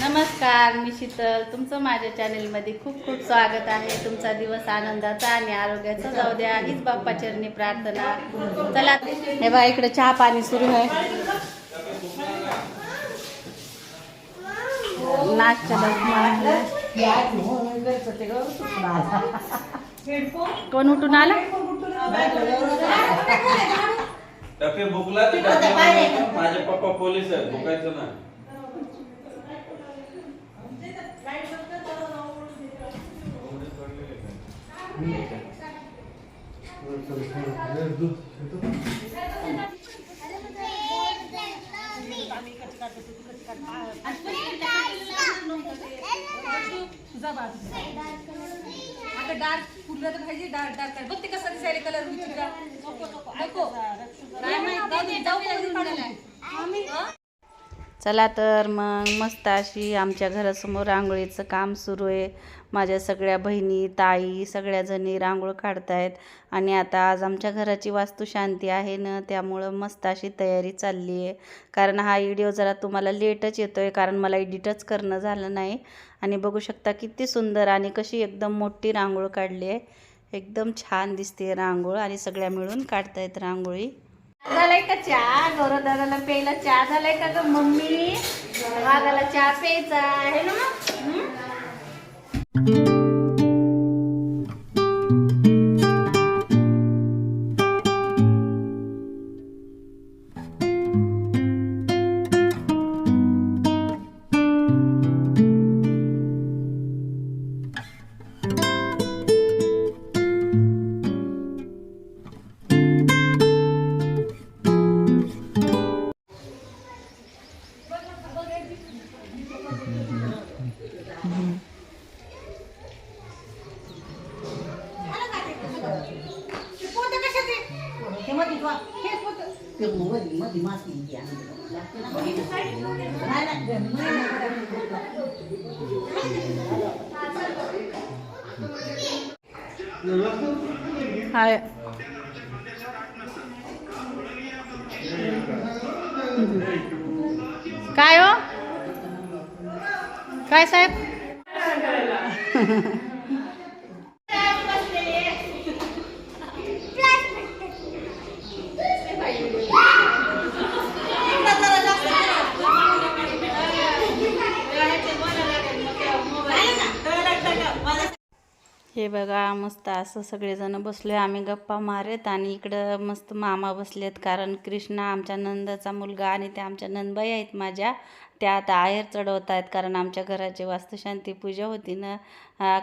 नमस्कार मी शीतल. तुमचं माझ्या चॅनेलमध्ये खूप खूप स्वागत आहे. तुमचा दिवस आनंदाचा आणि आरोग्याचा. जाऊ द्या हीच बाप्पा चरणी प्रार्थना. चला. हे बा इकडे चहा पाणी सुरू आहे. नाश्ता कोण उठून आलं? माझे पप्पा पोलीस आहेत ना आता डार्क फुलं तर पाहिजे डार्क डार्क बघ ते दिसायला कलर नको काय जाऊ चला तर मग मस्त अशी आमच्या घरासमोर रांगोळीचं काम सुरू आहे. माझ्या सगळ्या बहिणी ताई सगळ्याजणी रांगोळ काढतायत. आणि आता आज आमच्या घराची वास्तुशांती आहे ना त्यामुळं मस्त अशी तयारी चालली आहे. कारण हा व्हिडिओ जरा तुम्हाला लेटच येतो आहे कारण मला एडिटच करणं झालं नाही. आणि बघू शकता किती सुंदर आणि कशी एकदम मोठी रांगोळ काढली आहे. एकदम छान दिसते रांगोळ आणि सगळ्या मिळून काढतायत रांगोळी. झालाय का चहा? गौरव दादाला प्यायला चहा झालाय का ग मम्मी? वाघाला चहा प्यायचा आहे ना मग? thank you. हं? हाय काय हो काय साहेब बघा मस्त असं सगळेजण बसलोय. आम्ही गप्पा मारत आणि इकडं मस्त मामा बसलेत. कारण कृष्णा आमच्या नंदाचा मुलगा आणि त्या आमच्या नंदबाई आहेत माझ्या. त्या आता आहेर चढवत आहेत कारण आमच्या घराची वास्तुशांती पूजा होती ना.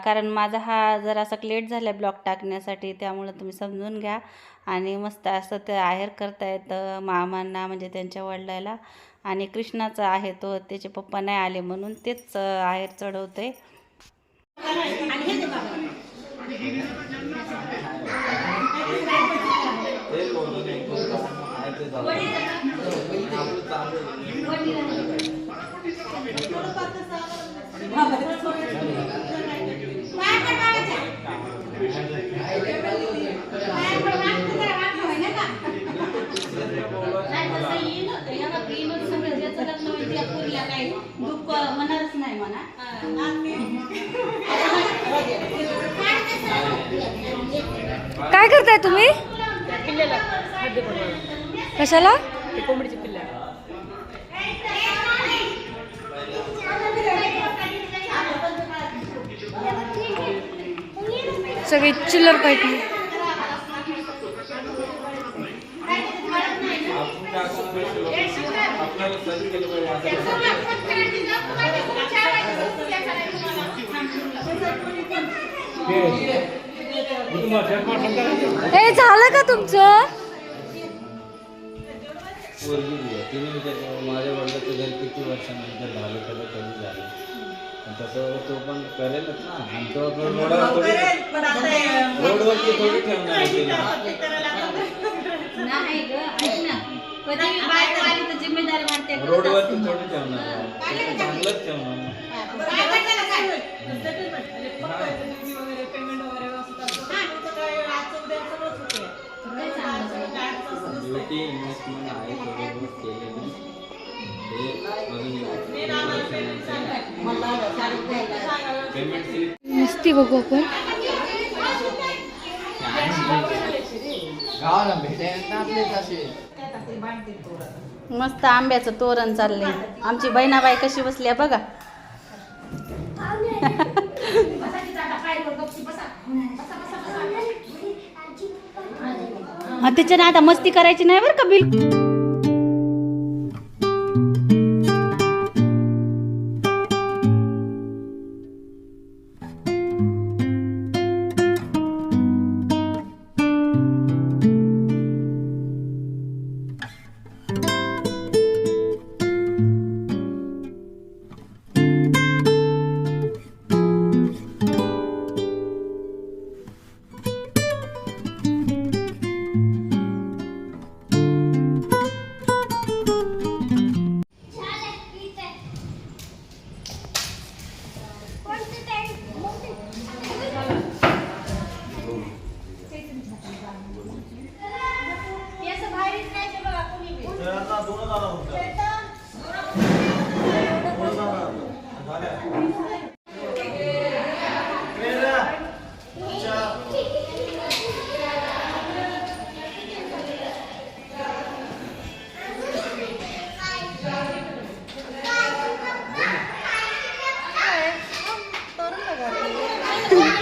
कारण माझा हा जरासा लेट झाला ब्लॉक टाकण्यासाठी त्यामुळं तुम्ही समजून घ्या. आणि मस्त असं ते आहेर करतायत मामांना म्हणजे त्यांच्या वडिलाला. आणि कृष्णाचा आहे तो त्याचे पप्पा नाही आले म्हणून तेच आहेर चढवते हे बोलून एक करताय तुम्ही? कशाला? सगळे चिल्लर पाहिजे. Yeah. हे झालं का तुमचं. तिने विचारलं माझ्या वडिलाचं घर किती वर्षानंतर झालं? कधी कधी झालं? आणि तसं तो पण करेलच ना. आणि तो थोडी रोडवरती थोडी ठेवणार रोडवरती थोडी ठेवणार चांगलंच ठेवणार ब्युटी इन्व्हेस्टमेंट आहे थोडी बहुत केलेली. हे अजून एक- पेमेंट स्लिप नुसती बघू आपण. गावाला भेटायला आपले तसे मस्त आंब्याचं तोरण चाललंय. आमची बहिणाबाई कशी बसली आहे बघा हा, त्याच्यानं आता मस्ती करायची नाही बरं का बिलकुल stupid.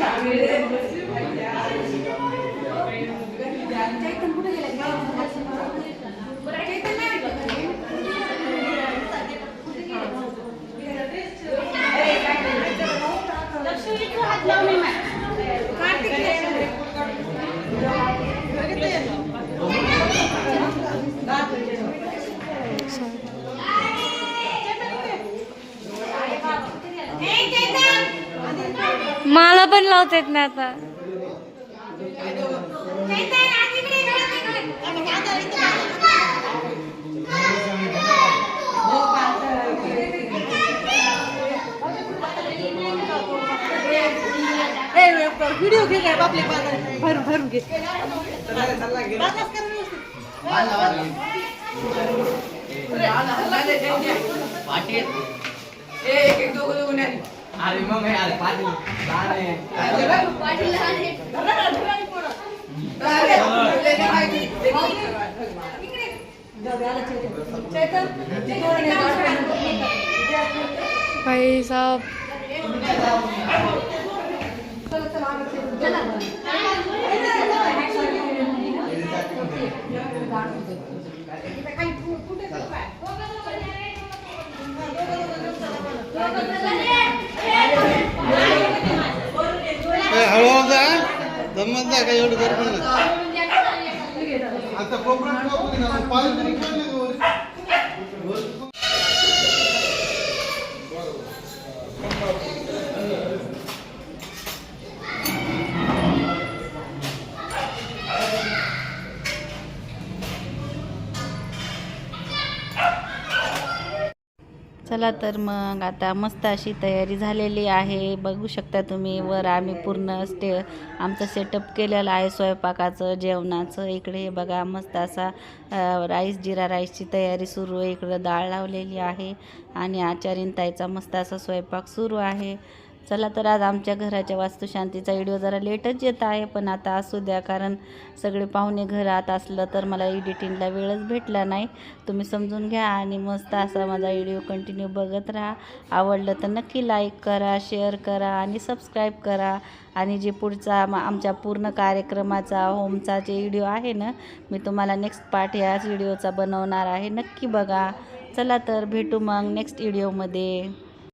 Yeah. लावता येत नाही आता. व्हिडिओ घे काय आपले भरून भरून घे. अरे मग हे अरे पाटील लहान आहे. भाई साहब हळूहळू जमत जा काय एवढं गडबड नाही आता कोकणात कोकणी चला तर मग आता मस्त अशी तयारी झालेली आहे. बघू शकता तुम्ही वर आम्ही पूर्ण स्टे आमचं सेटअप केलेलं आहे स्वयंपाकाचं जेवणाचं. इकडे बघा मस्त असा राईस जिरा राईसची तयारी सुरू आहे. इकडं डाळ लावलेली आहे आणि आचारीन ताईचा मस्त असा स्वयंपाक सुरू आहे. चला तर आज आमच्या घराच्या वास्तुशांतीचा व्हिडिओ जरा लेटच येत आहे पण आता असू द्या कारण सगळे पाहुणे घरात असलं तर मला एडिटिंगला वेळच भेटला नाही. तुम्ही समजून घ्या आणि मस्त असा माझा व्हिडिओ कंटिन्यू बघत राहा. आवडलं तर नक्की लाईक करा शेअर करा आणि सबस्क्राईब करा. आणि जे पुढचा म- आमच्या पूर्ण कार्यक्रमाचा होमचा जे व्हिडिओ आहे ना मी तुम्हाला नेक्स्ट पार्ट याच व्हिडिओचा बनवणार आहे. नक्की बघा. चला तर भेटू मग नेक्स्ट व्हिडिओमध्ये